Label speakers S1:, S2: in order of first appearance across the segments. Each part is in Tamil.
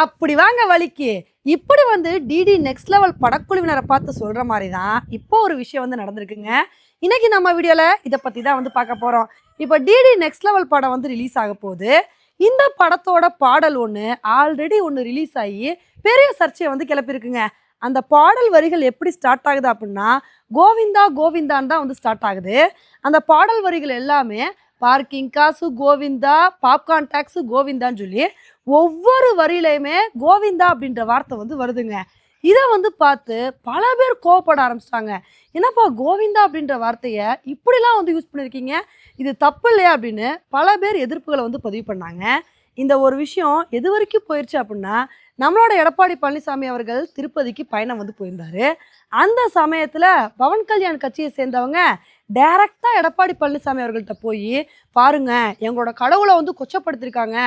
S1: அப்படி வாங்க வலிக்கு இப்படி வந்து டிடி நெக்ஸ்ட் லெவல் படக்குழுவினரை பார்த்து சொல்கிற மாதிரி தான் இப்போ ஒரு விஷயம் வந்து நடந்திருக்குங்க. இன்னைக்கு நம்ம வீடியோவில் இதை பற்றி தான் வந்து பார்க்க போகிறோம் இப்போ டிடி நெக்ஸ்ட் லெவல் படம் வந்து ரிலீஸ் ஆக போகுது. இந்த படத்தோட பாடல் ஒன்று ஆல்ரெடி ஒன்று ரிலீஸ் ஆகி பெரிய சர்ச்சையை வந்து கிளப்பியிருக்குங்க. அந்த பாடல் வரிகள் எப்படி ஸ்டார்ட் ஆகுது அப்படின்னா கோவிந்தா கோவிந்தான் தான் வந்து ஸ்டார்ட் ஆகுது. அந்த பாடல் வரிகள் எல்லாமே பார்க்கிங் காசு கோவிந்தா பாப்கார்ன் டேக்ஸு கோவிந்தான்னு சொல்லி ஒவ்வொரு வரியிலையுமே கோவிந்தா அப்படின்ற வார்த்தை வந்து வருதுங்க. இதை வந்து பார்த்து பல பேர் கோவப்பட ஆரம்பிச்சிட்டாங்க. என்னப்பா கோவிந்தா அப்படின்ற வார்த்தையை இப்படிலாம் வந்து யூஸ் பண்ணியிருக்கீங்க இது தப்பு இல்லையா அப்படின்னு பல பேர் எதிர்ப்புகளை வந்து பதிவு பண்ணாங்க. இந்த ஒரு விஷயம் எது வரைக்கும் போயிடுச்சு அப்படின்னா நம்மளோட எடப்பாடி பழனிசாமி அவர்கள் திருப்பதிக்கு பயணம் வந்து போயிருந்தாரு. அந்த சமயத்தில் பவன் கல்யாண் கட்சியை சேர்ந்தவங்க டைரக்டாக எடப்பாடி பழனிசாமி அவர்கள்ட்ட போய் பாருங்க எங்களோட கடவுளை வந்து கொச்சப்படுத்திருக்காங்க.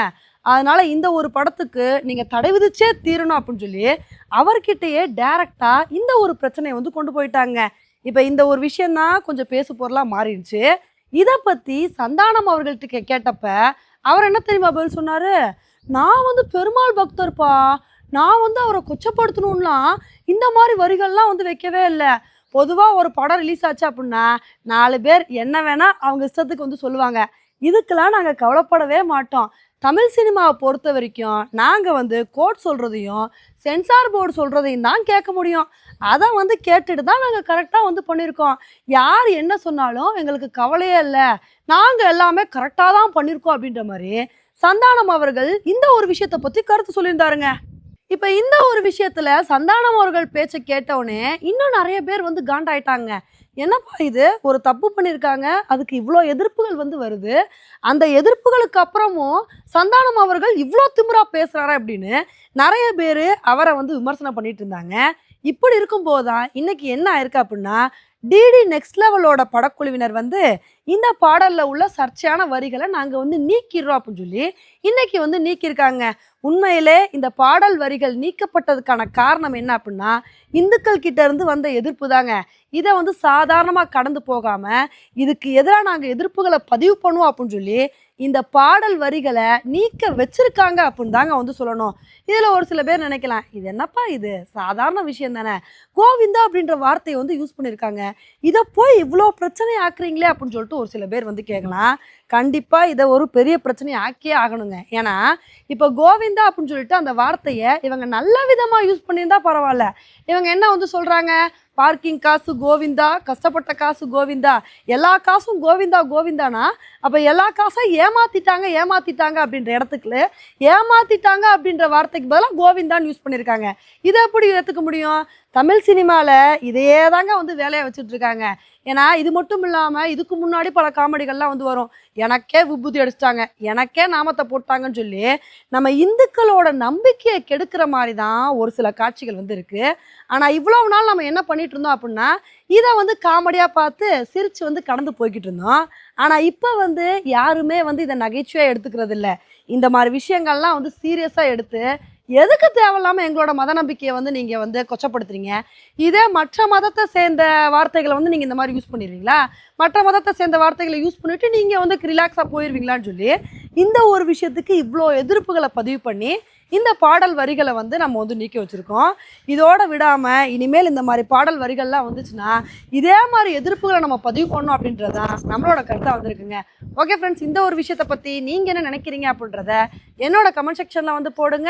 S1: அதனால இந்த ஒரு படத்துக்கு நீங்கள் தடை விதிச்சே தீரணும் அப்படின்னு சொல்லி அவர்கிட்டயே டைரக்டாக இந்த ஒரு பிரச்சனையை வந்து கொண்டு போயிட்டாங்க. இப்போ இந்த ஒரு விஷயந்தான் கொஞ்சம் பேசு பொருளாக மாறிடுச்சு. இதை பற்றி சந்தானம் அவர்கள்ட்ட கேட்டப்போ கேட்டப்ப அவர் என்ன தெரியுமா பதில் சொன்னார்? நான் வந்து பெருமாள் பக்தர்ப்பா நான் வந்து அவரை கொச்சப்படுத்தணும்லாம் இந்த மாதிரி வரிகள்லாம் வந்து வைக்கவே இல்லை. பொதுவாக ஒரு படம் ரிலீஸ் ஆச்சு அப்படின்னா நாலு பேர் என்ன வேணால் அவங்க இஷ்டத்துக்கு வந்து சொல்லுவாங்க. இதுக்கெல்லாம் நாங்கள் கவலைப்படவே மாட்டோம். தமிழ் சினிமாவை பொறுத்த வரைக்கும் நாங்கள் வந்து கோட் சொல்கிறதையும் சென்சார் போர்டு சொல்கிறதையும் தான் கேட்க முடியும். அதை வந்து கேட்டுட்டு தான் நாங்கள் கரெக்டாக வந்து பண்ணியிருக்கோம் யார் என்ன சொன்னாலும் எங்களுக்கு கவலையே இல்லை. நாங்கள் எல்லாமே கரெக்டாக தான் பண்ணியிருக்கோம் அப்படின்ற மாதிரி சந்தானம் அவர்கள் இந்த ஒரு விஷயத்தை பற்றி கருத்து சொல்லியிருந்தாருங்க. இப்போ இந்த ஒரு விஷயத்தில் சந்தானம் அவர்கள் பேச்சை கேட்டவுடனே இன்னும் நிறைய பேர் வந்து காண்டாயிட்டாங்க. என்னப்பா இது? ஒரு தப்பு பண்ணியிருக்காங்க அதுக்கு இவ்வளோ எதிர்ப்புகள் வந்து வருது. அந்த எதிர்ப்புகளுக்கு அப்புறமும் சந்தானம் அவர்கள் இவ்வளோ திமிரா பேசுகிறாரா அப்படின்னு நிறைய பேர் அவரை வந்து விமர்சனம் பண்ணிட்டு இருந்தாங்க. இப்படி இருக்கும்போது தான் இன்னைக்கு என்ன ஆயிருக்கு அப்படின்னா டிடி நெக்ஸ்ட் லெவலோட படக்குழுவினர் வந்து இந்த பாடலில் உள்ள சர்ச்சையான வரிகளை நாங்கள் வந்து நீக்கிடுறோம் அப்படின்னு சொல்லி இன்னைக்கு வந்து நீக்கியிருக்காங்க. உண்மையிலே இந்த பாடல் வரிகள் நீக்கப்பட்டதுக்கான காரணம் என்ன அப்படின்னா இந்துக்கள் கிட்ட இருந்து வந்த எதிர்ப்பு தாங்க. இதை வந்து சாதாரணமாக கடந்து போகாமல் இதுக்கு எதிராக நாங்கள் எதிர்ப்புகளை பதிவு பண்ணுவோம் அப்படின்னு சொல்லி இந்த பாடல் வரிகளை நீக்க வச்சிருக்காங்க அப்படின்னு தாங்க வந்து சொல்லணும். இதில் ஒரு சில பேர் நினைக்கலாம் இது என்னப்பா இது? சாதாரண விஷயம் தானே. கோவிந்தா அப்படின்ற வார்த்தையை வந்து யூஸ் பண்ணியிருக்காங்க. இதை போய் இவ்வளோ பிரச்சனை ஆக்குறீங்களே அப்படின்னு சொல்லிட்டு ஒரு சில பேர் வந்து கேட்கலாம். கண்டிப்பாக இதை ஒரு பெரிய பிரச்சனையை ஆக்கியே ஆகணுங்க. ஏன்னா இப்போ கோவிந்தா அப்படின்னு சொல்லிட்டு அந்த வார்த்தையை இவங்க நல்ல விதமாக யூஸ் பண்ணியிருந்தா பரவாயில்ல. இவங்க என்ன வந்து சொல்கிறாங்க பார்க்கிங் காசு கோவிந்தா கஷ்டப்பட்ட காசு கோவிந்தா எல்லா காசும் கோவிந்தா கோவிந்தானா? அப்போ எல்லா காசும் ஏமாத்திட்டாங்க ஏமாத்திட்டாங்க அப்படின்ற இடத்துக்குல ஏமாத்திட்டாங்க அப்படின்ற வார்த்தைக்கு பதிலாக கோவிந்தான்னு யூஸ் பண்ணியிருக்காங்க இதை எப்படி ஏற்றுக்க முடியும்? தமிழ் சினிமாவில் இதையே தாங்க வந்து வேலையை வச்சுட்ருக்காங்க. ஏன்னா இது மட்டும் இல்லாமல் இதுக்கு முன்னாடி பல காமெடிகள்லாம் வந்து வரும். எனக்கே விபூதி அடிச்சிட்டாங்க. எனக்கே நாமத்தை போட்டாங்கன்னு சொல்லி நம்ம இந்துக்களோட நம்பிக்கையை கெடுக்கிற மாதிரி தான் ஒரு சில காட்சிகள் வந்து இருக்குது ஆனால் இவ்வளோ நாள் நம்ம என்ன பண்ணிட்டு இருந்தோம் அப்படின்னா இதை வந்து காமெடியாக பார்த்து சிரித்து வந்து கடந்து போய்கிட்டு இருந்தோம் ஆனால் இப்போ வந்து யாருமே வந்து இதை நகைச்சுவையாக எடுத்துக்கிறது இல்லை இந்த மாதிரி விஷயங்கள்லாம் வந்து சீரியஸாக எடுத்து எதுக்கு தேவையில்லாமல் எங்களோட மத நம்பிக்கையை வந்து நீங்கள் வந்து கொச்சப்படுத்துறீங்க? இதே மற்ற மதத்தை சேர்ந்த வார்த்தைகளை வந்து நீங்கள் இந்த மாதிரி யூஸ் பண்ணிடுவீங்களா மற்ற மதத்தை சேர்ந்த வார்த்தைகளை யூஸ் பண்ணிவிட்டு நீங்கள் வந்து ரிலாக்ஸாக போயிடுவீங்களான்னு சொல்லி இந்த ஒரு விஷயத்துக்கு இவ்வளோ எதிர்ப்புகளை பதிவு பண்ணி இந்த பாடல் வரிகளை வந்து நம்ம வந்து நீக்கி வச்சுருக்கோம். இதோட விடாமல் இனிமேல் இந்த மாதிரி பாடல் வரிகள்லாம் வந்துச்சுன்னா இதே மாதிரி எதிர்ப்புகளை நம்ம பதிவு பண்ணோம் அப்படின்றதான் நம்மளோட கருத்தாக வந்திருக்குங்க. ஓகே ஃப்ரெண்ட்ஸ் இந்த ஒரு விஷயத்தை பற்றி நீங்கள் என்ன நினைக்கிறீங்க அப்படின்றத என்னோட கமெண்ட் செக்ஷனில் வந்து போடுங்க.